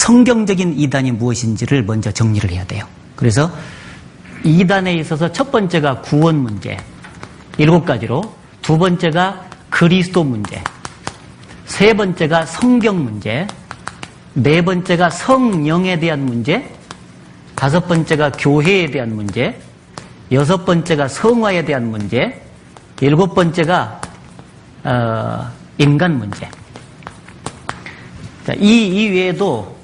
성경적인 이단이 무엇인지를 먼저 정리를 해야 돼요. 그래서 이단에 있어서 첫 번째가 구원 문제, 일곱 가지로, 두 번째가 그리스도 문제, 세 번째가 성경 문제, 네 번째가 성령에 대한 문제, 다섯 번째가 교회에 대한 문제, 여섯 번째가 성화에 대한 문제, 일곱 번째가 어, 인간 문제. 자, 이 이외에도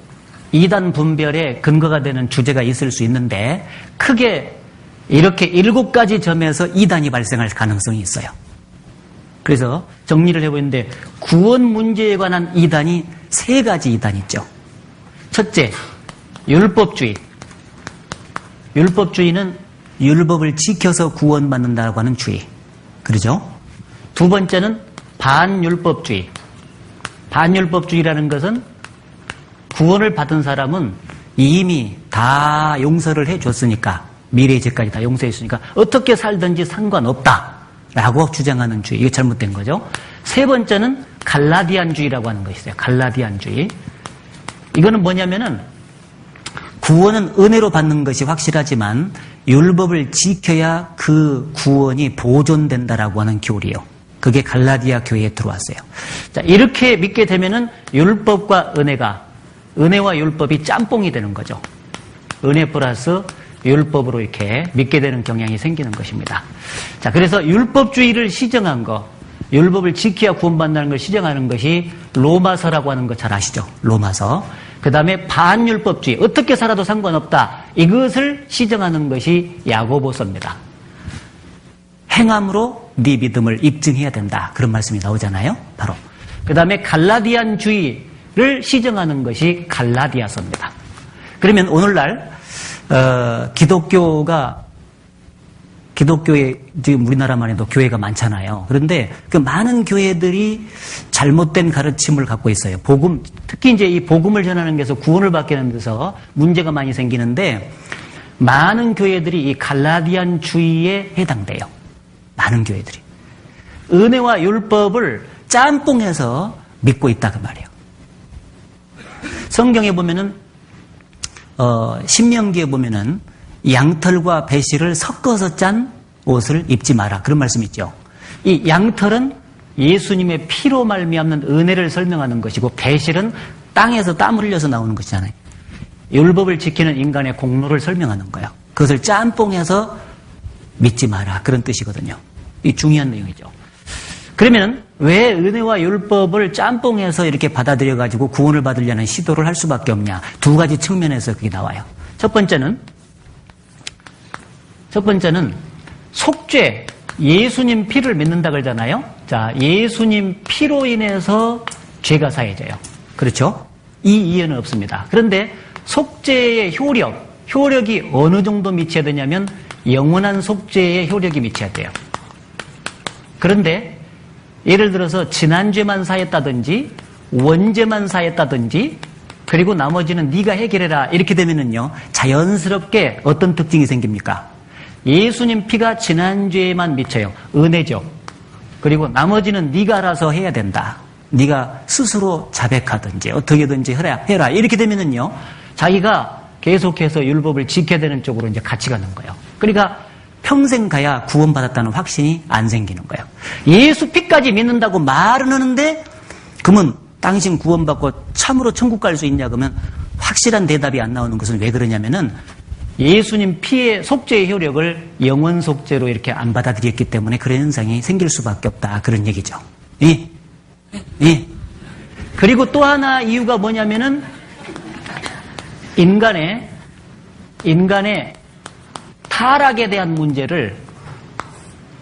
이단 분별에 근거가 되는 주제가 있을 수 있는데 크게 이렇게 일곱 가지 점에서 이단이 발생할 가능성이 있어요. 그래서 정리를 해보는데 구원 문제에 관한 이단이 세 가지 이단이 있죠. 첫째, 율법주의. 율법주의는 율법을 지켜서 구원받는다고 하는 주의. 그러죠? 두 번째는 반율법주의. 반율법주의라는 것은 구원을 받은 사람은 이미 다 용서를 해줬으니까 미래의 죄까지 다 용서했으니까 어떻게 살든지 상관없다. 라고 주장하는 주의. 이게 잘못된 거죠. 세 번째는 갈라디안주의라고 하는 것이 있어요. 갈라디안주의. 이거는 뭐냐면은 구원은 은혜로 받는 것이 확실하지만 율법을 지켜야 그 구원이 보존된다라고 하는 교리요. 그게 갈라디아 교회에 들어왔어요. 자, 이렇게 믿게 되면은 율법과 은혜가 은혜와 율법이 짬뽕이 되는 거죠. 은혜 플러스 율법으로 이렇게 믿게 되는 경향이 생기는 것입니다. 자, 그래서 율법주의를 시정한 거, 율법을 지켜야 구원받는다는 걸 시정하는 것이 로마서라고 하는 거 잘 아시죠? 로마서. 그 다음에 반율법주의, 어떻게 살아도 상관없다. 이것을 시정하는 것이 야고보서입니다. 행함으로 네 믿음을 입증해야 된다. 그런 말씀이 나오잖아요. 바로. 그 다음에 갈라디안주의 를 시정하는 것이 갈라디아서입니다. 그러면 오늘날 어, 기독교가 기독교에 지금 우리나라만 해도 교회가 많잖아요. 그런데 그 많은 교회들이 잘못된 가르침을 갖고 있어요. 복음, 특히 이제 이 복음을 전하는 데서 구원을 받게 되는 데서 문제가 많이 생기는데 많은 교회들이 이 갈라디안 주의에 해당돼요. 많은 교회들이. 은혜와 율법을 짬뽕해서 믿고 있다 그 말이에요. 성경에 보면은 어, 신명기에 보면은 양털과 배실을 섞어서 짠 옷을 입지 마라. 그런 말씀 있죠. 이 양털은 예수님의 피로 말미암는 은혜를 설명하는 것이고 배실은 땅에서 땀 흘려서 나오는 것이잖아요. 율법을 지키는 인간의 공로를 설명하는 거예요. 그것을 짬뽕해서 믿지 마라. 그런 뜻이거든요. 이 중요한 내용이죠. 그러면 왜 은혜와 율법을 짬뽕해서 이렇게 받아들여 가지고 구원을 받으려는 시도를 할 수밖에 없냐? 두 가지 측면에서 그게 나와요. 첫 번째는 첫 번째는 속죄, 예수님 피를 믿는다 그러잖아요. 자, 예수님 피로 인해서 죄가 사해져요. 그렇죠? 이 이해는 없습니다. 그런데 속죄의 효력, 효력이 어느 정도 미쳐야 되냐면 영원한 속죄의 효력이 미쳐야 돼요. 그런데 예를 들어서 지난죄만 사했다든지 원죄만 사했다든지 그리고 나머지는 네가 해결해라 이렇게 되면은요 자연스럽게 어떤 특징이 생깁니까? 예수님 피가 지난죄에만 미쳐요. 은혜죠. 그리고 나머지는 네가 알아서 해야 된다. 네가 스스로 자백하든지 어떻게든지 해라, 해라. 이렇게 되면은요 자기가 계속해서 율법을 지켜야 되는 쪽으로 이제 같이 가는 거예요. 그러니까 평생 가야 구원받았다는 확신이 안 생기는 거예요. 예수 피까지 믿는다고 말은 하는데 그러면 당신 구원받고 참으로 천국 갈 수 있냐 그러면 확실한 대답이 안 나오는 것은 왜 그러냐면은 예수님 피의 속죄의 효력을 영원 속죄로 이렇게 안 받아들였기 때문에 그런 현상이 생길 수밖에 없다. 그런 얘기죠. 예? 예? 그리고 또 하나 이유가 뭐냐면은 인간의 인간의 타락에 대한 문제를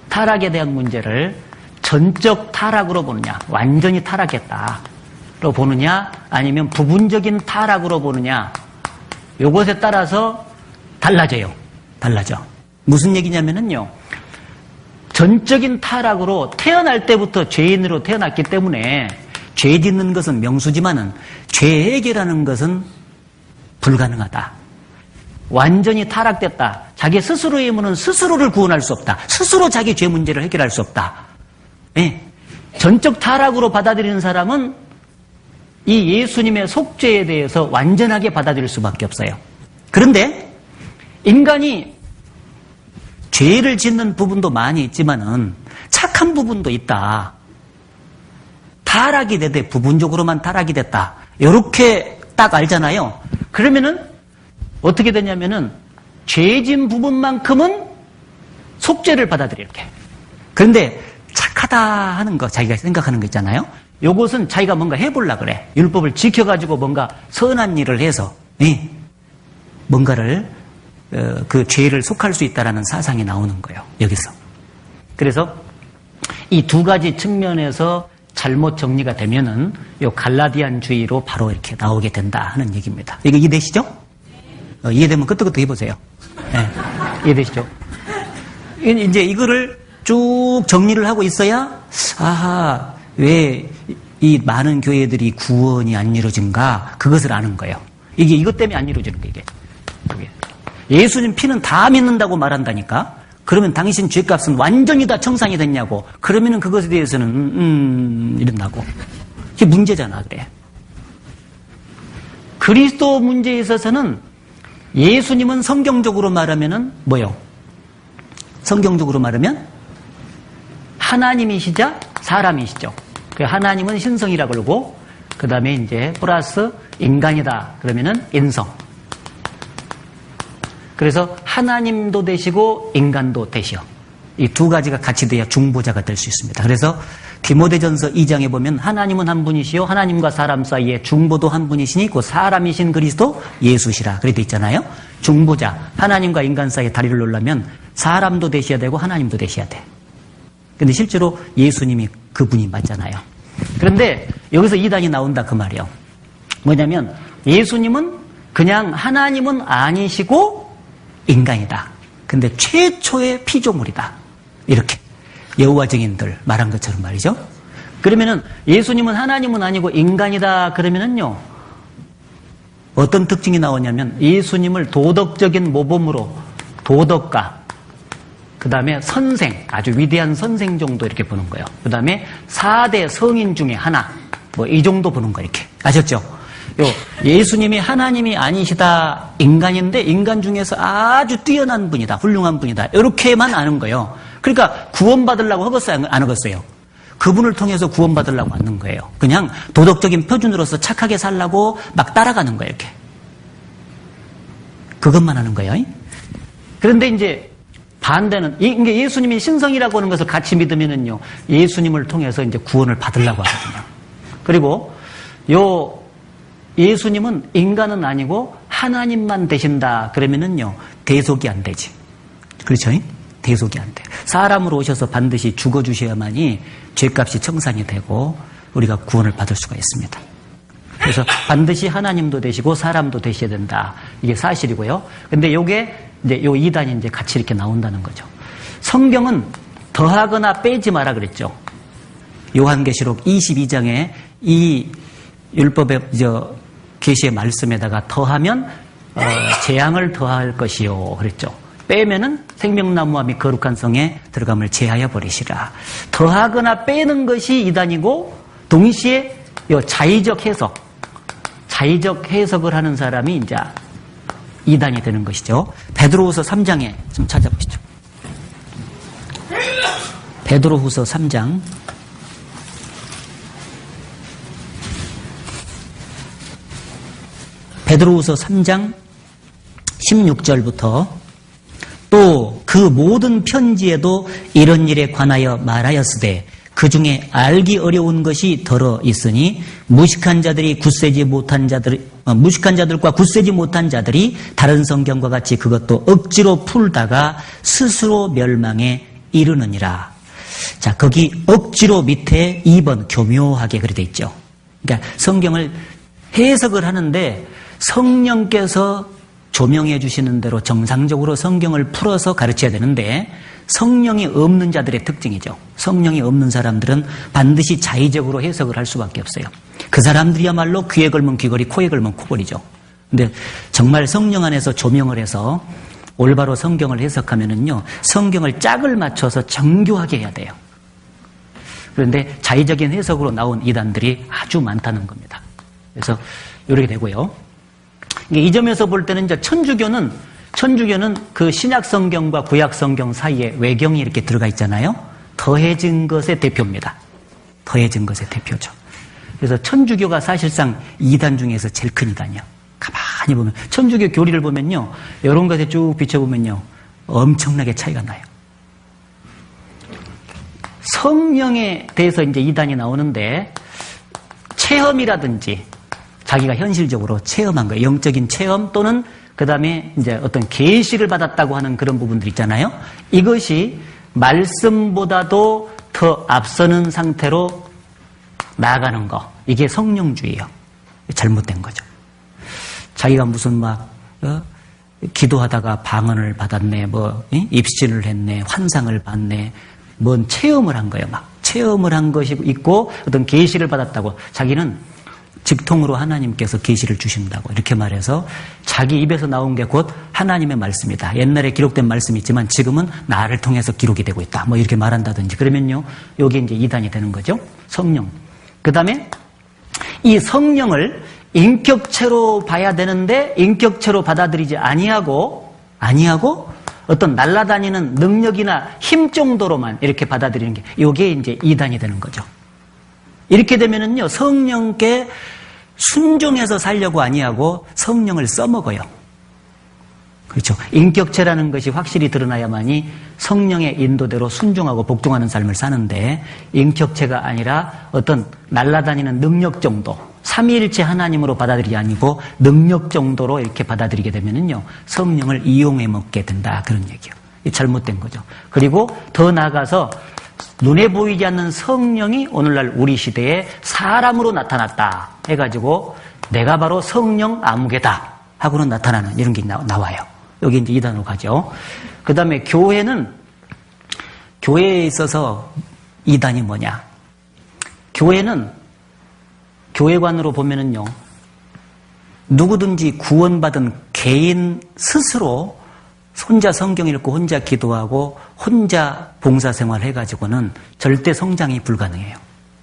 타락에 대한 문제를 전적 타락으로 보느냐, 완전히 타락했다로 보느냐, 아니면 부분적인 타락으로 보느냐, 요것에 따라서 달라져요. 달라져. 무슨 얘기냐면은요. 전적인 타락으로 태어날 때부터 죄인으로 태어났기 때문에 죄 짓는 것은 명수지만은 죄 해결하는 것은 불가능하다. 완전히 타락됐다. 자기 스스로의 힘으로는 스스로를 구원할 수 없다. 스스로 자기 죄 문제를 해결할 수 없다. 네. 전적 타락으로 받아들이는 사람은 이 예수님의 속죄에 대해서 완전하게 받아들일 수밖에 없어요. 그런데 인간이 죄를 짓는 부분도 많이 있지만은 착한 부분도 있다. 타락이 되되 부분적으로만 타락이 됐다. 이렇게 딱 알잖아요. 그러면은 어떻게 되냐면은 죄진 부분만큼은 속죄를 받아들여 이렇게. 그런데 착하다 하는 거 자기가 생각하는 거 있잖아요. 요것은 자기가 뭔가 해보려 그래. 율법을 지켜가지고 뭔가 선한 일을 해서 예, 뭔가를 어, 그 죄를 속할 수 있다라는 사상이 나오는 거예요. 여기서. 그래서 이 두 가지 측면에서 잘못 정리가 되면은 요 갈라디안 주의로 바로 이렇게 나오게 된다 하는 얘기입니다. 이거 이해되시죠? 어, 이해되면 끄떡끄떡 해보세요. 네, 이해되시죠? 이- 이제 이거를 쭉 정리를 하고 있어야 아하 왜 이 많은 교회들이 구원이 안 이루어진가 그것을 아는 거예요. 이게 이것 때문에 안 이루어지는 거예요. 이게. 예수님 피는 다 믿는다고 말한다니까. 그러면 당신 죄값은 완전히 다 청산이 됐냐고. 그러면은 그것에 대해서는 음 이런다고. 이게 문제잖아 그래. 그리스도 문제에 있어서는 예수님은 성경적으로 말하면은 뭐요? 성경적으로 말하면 하나님이시자 사람이시죠. 그 하나님은 신성이라 그러고 그 다음에 이제 플러스 인간이다 그러면은 인성. 그래서 하나님도 되시고 인간도 되시오. 이 두 가지가 같이 돼야 중보자가 될 수 있습니다. 그래서 디모데전서 2장에 보면 하나님은 한 분이시요 하나님과 사람 사이에 중보도 한 분이시니 그 사람이신 그리스도 예수시라 그래 돼 있잖아요. 중보자 하나님과 인간 사이에 다리를 놓으려면 사람도 되셔야 되고 하나님도 되셔야 돼. 근데 실제로 예수님이 그분이 맞잖아요. 그런데 여기서 이단이 나온다 그 말이에요. 뭐냐면 예수님은 그냥 하나님은 아니시고 인간이다. 근데 최초의 피조물이다. 이렇게 여호와 증인들 말한 것처럼 말이죠. 그러면은 예수님은 하나님은 아니고 인간이다 그러면은요. 어떤 특징이 나오냐면 예수님을 도덕적인 모범으로 도덕가 그 다음에 선생, 아주 위대한 선생 정도 이렇게 보는 거예요. 그 다음에 4대 성인 중에 하나, 뭐 이 정도 보는 거 이렇게. 아셨죠? 요, 예수님이 하나님이 아니시다, 인간인데 인간 중에서 아주 뛰어난 분이다, 훌륭한 분이다. 이렇게만 아는 거예요. 그러니까 구원받으려고 하겠어요, 안 하겠어요? 그분을 통해서 구원받으려고 하는 거예요. 그냥 도덕적인 표준으로서 착하게 살라고 막 따라가는 거예요, 이렇게. 그것만 하는 거예요. 그런데 이제 반대는 이게 예수님이 신성이라고 하는 것을 같이 믿으면은요 예수님을 통해서 이제 구원을 받으려고 하거든요. 그리고 요 예수님은 인간은 아니고 하나님만 되신다 그러면은요 대속이 안 되지. 그렇죠? 대속이 안 돼. 사람으로 오셔서 반드시 죽어 주셔야만이 죄값이 청산이 되고 우리가 구원을 받을 수가 있습니다. 그래서 반드시 하나님도 되시고 사람도 되셔야 된다. 이게 사실이고요. 근데 요게 이제 요 이단이 이제 같이 이렇게 나온다는 거죠. 성경은 더하거나 빼지 마라 그랬죠. 요한계시록 22장에 이 율법의 저 계시의 말씀에다가 더하면 어, 재앙을 더할 것이요 그랬죠. 빼면은 생명나무와 및 거룩한 성에 들어감을 제하여 버리시라. 더하거나 빼는 것이 이단이고 동시에 요 자의적 해석, 자의적 해석을 하는 사람이 이제 이단이 되는 것이죠. 베드로후서 3장에 좀 찾아보시죠. 베드로후서 3장 베드로후서 3장 16절부터 또 그 모든 편지에도 이런 일에 관하여 말하였으되 그 중에 알기 어려운 것이 덜어 있으니 무식한 자들이 굳세지 못한 자들 어, 무식한 자들과 굳세지 못한 자들이 다른 성경과 같이 그것도 억지로 풀다가 스스로 멸망에 이르느니라. 자, 거기 억지로 밑에 2번 교묘하게 돼 있죠. 그러니까 성경을 해석을 하는데 성령께서 조명해 주시는 대로 정상적으로 성경을 풀어서 가르쳐야 되는데 성령이 없는 자들의 특징이죠. 성령이 없는 사람들은 반드시 자의적으로 해석을 할 수밖에 없어요. 그 사람들이야말로 귀에 걸면 귀걸이, 코에 걸면 코걸이죠. 근데 정말 성령 안에서 조명을 해서 올바로 성경을 해석하면은요, 성경을 짝을 맞춰서 정교하게 해야 돼요. 그런데 자의적인 해석으로 나온 이단들이 아주 많다는 겁니다. 그래서 이렇게 되고요. 이 점에서 볼 때는 이제 천주교는 천주교는 그 신약 성경과 구약 성경 사이에 외경이 이렇게 들어가 있잖아요. 더해진 것의 대표입니다. 더해진 것의 대표죠. 그래서 천주교가 사실상 이단 중에서 제일 큰 이단이요. 가만히 보면 천주교 교리를 보면요. 이런 것에 쭉 비춰보면요. 엄청나게 차이가 나요. 성령에 대해서 이제 이단이 나오는데 체험이라든지 자기가 현실적으로 체험한 거예요. 영적인 체험 또는 그 다음에 이제 어떤 계시를 받았다고 하는 그런 부분들 있잖아요. 이것이 말씀보다도 더 앞서는 상태로 나아가는 거. 이게 성령주의예요. 잘못된 거죠. 자기가 무슨 막 어? 기도하다가 방언을 받았네, 뭐 이? 입신을 했네, 환상을 봤네, 뭔 체험을 한 거예요. 막 체험을 한 것이 있고 어떤 계시를 받았다고 자기는 직통으로 하나님께서 계시를 주신다고 이렇게 말해서 자기 입에서 나온 게 곧 하나님의 말씀이다. 옛날에 기록된 말씀이 있지만 지금은 나를 통해서 기록이 되고 있다. 뭐 이렇게 말한다든지 그러면요. 여기 이제 이단이 되는 거죠. 성령. 그다음에 이 성령을 인격체로 봐야 되는데 인격체로 받아들이지 아니하고 아니하고 어떤 날아다니는 능력이나 힘 정도로만 이렇게 받아들이는 게 이게 이제 이단이 되는 거죠. 이렇게 되면은요 성령께 순종해서 살려고 아니하고 성령을 써먹어요. 그렇죠. 인격체라는 것이 확실히 드러나야만이 성령의 인도대로 순종하고 복종하는 삶을 사는데 인격체가 아니라 어떤 날아다니는 능력 정도, 삼위일체 하나님으로 받아들이지 아니고 능력 정도로 이렇게 받아들이게 되면은요 성령을 이용해 먹게 된다 그런 얘기요. 잘못된 거죠. 그리고 더 나아가서 눈에 보이지 않는 성령이 오늘날 우리 시대에 사람으로 나타났다 해가지고 내가 바로 성령 아무개다 하고는 나타나는 이런 게 나와요. 여기 이제 이단으로 가죠. 그 다음에 교회는 교회에 있어서 이단이 뭐냐? 교회는 교회관으로 보면은요, 누구든지 구원받은 개인 스스로 혼자 성경 읽고 혼자 기도하고 혼자 봉사생활 해가지고는 절대 성장이 불가능해요.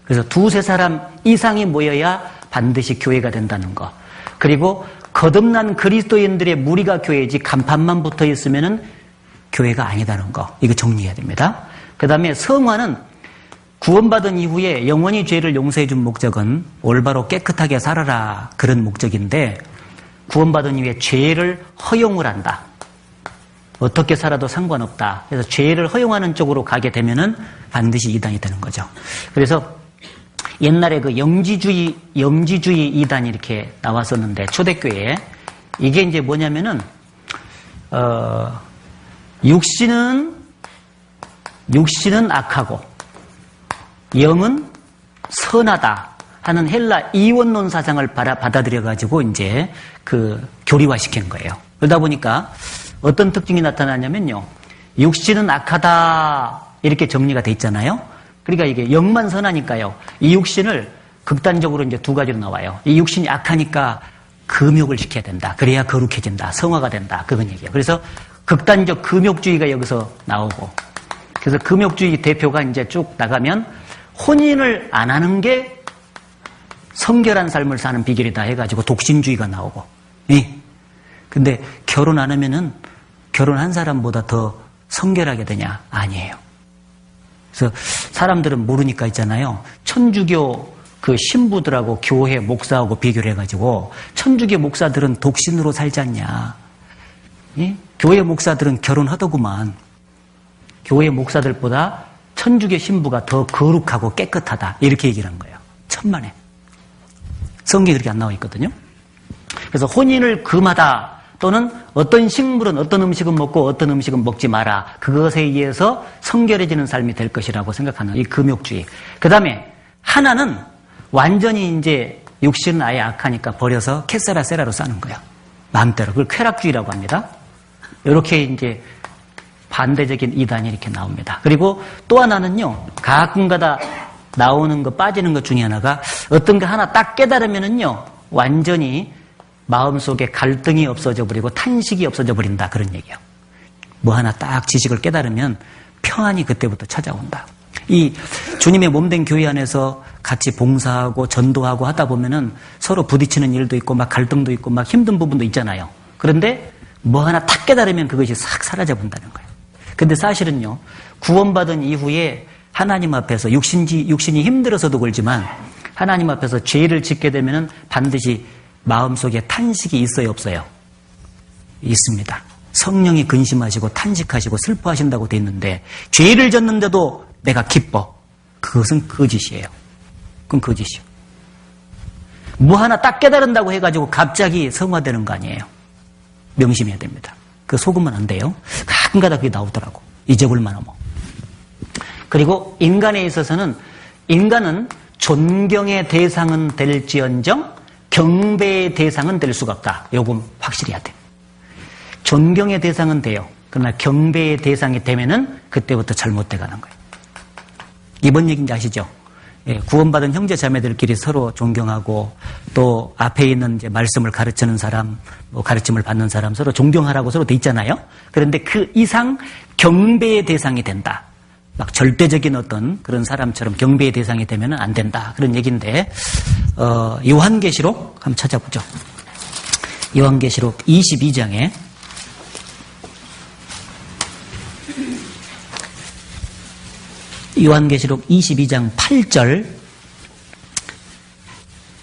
그래서 두세 사람 이상이 모여야 반드시 교회가 된다는 거. 그리고 거듭난 그리스도인들의 무리가 교회지 간판만 붙어 있으면은 교회가 아니다는 거. 이거 정리해야 됩니다. 그 다음에 성화는 구원받은 이후에 영원히 죄를 용서해 준 목적은 올바로 깨끗하게 살아라. 그런 목적인데 구원받은 이후에 죄를 허용을 한다. 어떻게 살아도 상관없다. 그래서 죄를 허용하는 쪽으로 가게 되면은 반드시 이단이 되는 거죠. 그래서 옛날에 그 영지주의, 영지주의 이단이 이렇게 나왔었는데, 초대교회에. 이게 이제 뭐냐면은, 어, 육신은, 육신은 악하고, 영은 선하다 하는 헬라 이원론 사상을 받아들여가지고 이제 그 교리화 시킨 거예요. 그러다 보니까 어떤 특징이 나타나냐면요. 육신은 악하다 이렇게 정리가 돼 있잖아요. 그러니까 이게 영만 선하니까요. 이 육신을 극단적으로 이제 두 가지로 나와요. 이 육신이 악하니까 금욕을 시켜야 된다. 그래야 거룩해진다. 성화가 된다. 그건 얘기예요. 그래서 극단적 금욕주의가 여기서 나오고 그래서 금욕주의 대표가 이제 쭉 나가면 혼인을 안 하는 게 성결한 삶을 사는 비결이다 해가지고 독신주의가 나오고. 예. 근데 결혼 안 하면은 결혼한 사람보다 더 성결하게 되냐? 아니에요. 그래서 사람들은 모르니까 있잖아요. 천주교 그 신부들하고 교회 목사하고 비교를 해가지고 천주교 목사들은 독신으로 살지 않냐. 예? 교회 목사들은 결혼하더구만. 교회 목사들보다 천주교 신부가 더 거룩하고 깨끗하다. 이렇게 얘기를 한 거예요. 천만에. 성경에 그렇게 안 나와 있거든요. 그래서 혼인을 금하다 또는 어떤 식물은 어떤 음식은 먹고 어떤 음식은 먹지 마라. 그것에 의해서 성결해지는 삶이 될 것이라고 생각하는 이 금욕주의. 그 다음에 하나는 완전히 이제 육신은 아예 악하니까 버려서 캐세라 세라로 싸는 거야. 마음대로. 그걸 쾌락주의라고 합니다. 이렇게 이제 반대적인 이단이 이렇게 나옵니다. 그리고 또 하나는요, 가끔가다 나오는 거, 빠지는 것 중에 하나가 어떤 거 하나 딱 깨달으면은요, 완전히 마음속에 갈등이 없어져 버리고 탄식이 없어져 버린다. 그런 얘기예요. 뭐 하나 딱 지식을 깨달으면 평안이 그때부터 찾아온다. 이 주님의 몸된 교회 안에서 같이 봉사하고 전도하고 하다 보면은 서로 부딪히는 일도 있고 막 갈등도 있고 막 힘든 부분도 있잖아요. 그런데 뭐 하나 탁 깨달으면 그것이 싹 사라져 본다는 거예요. 근데 사실은요, 구원받은 이후에 하나님 앞에서 육신지, 육신이 힘들어서도 그렇지만 하나님 앞에서 죄를 짓게 되면은 반드시 마음속에 탄식이 있어요, 없어요? 있습니다. 성령이 근심하시고 탄식하시고 슬퍼하신다고 돼 있는데 죄를 졌는데도 내가 기뻐. 그것은 거짓이에요. 그건 거짓이요. 뭐 하나 딱 깨달은다고 해가지고 갑자기 성화되는 거 아니에요. 명심해야 됩니다. 그 속으면 안 돼요. 가끔가다 그게 나오더라고. 잊어볼 만 하면. 그리고 인간에 있어서는 인간은 존경의 대상은 될지언정 경배의 대상은 될 수가 없다. 요건 확실히 해야 돼. 존경의 대상은 돼요. 그러나 경배의 대상이 되면은 그때부터 잘못돼 가는 거예요. 이번 얘기인지 아시죠? 예, 구원받은 형제 자매들끼리 서로 존경하고 또 앞에 있는 이제 말씀을 가르치는 사람, 뭐 가르침을 받는 사람 서로 존경하라고 서로 돼 있잖아요. 그런데 그 이상 경배의 대상이 된다. 막 절대적인 어떤 그런 사람처럼 경배의 대상이 되면 안 된다. 그런 얘기인데, 어, 요한계시록 한번 찾아보죠. 요한계시록 22장에 요한계시록 22장 8절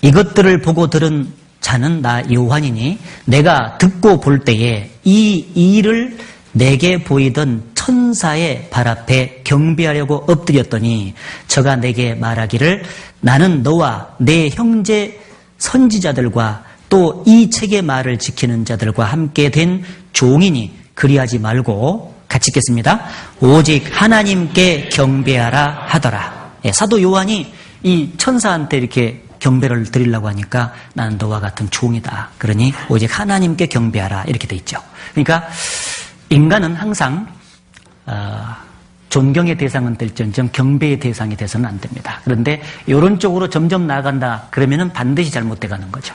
이것들을 보고 들은 자는 나 요한이니 내가 듣고 볼 때에 이 일을 내게 보이던 천사의 발 앞에 경배하려고 엎드렸더니 저가 내게 말하기를 나는 너와 내 형제 선지자들과 또 이 책의 말을 지키는 자들과 함께 된 종이니 그리하지 말고 같이 읽겠습니다. 오직 하나님께 경배하라 하더라. 예, 사도 요한이 이 천사한테 이렇게 경배를 드리려고 하니까 나는 너와 같은 종이다. 그러니 오직 하나님께 경배하라 이렇게 돼 있죠. 그러니까 인간은 항상 어, 존경의 대상은 될지언정 경배의 대상이 돼서는 안 됩니다. 그런데 이런 쪽으로 점점 나아간다 그러면은 반드시 잘못돼 가는 거죠.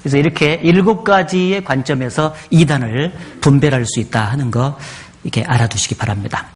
그래서 이렇게 일곱 가지의 관점에서 이단을 분별할 수 있다 하는 거 이렇게 알아두시기 바랍니다.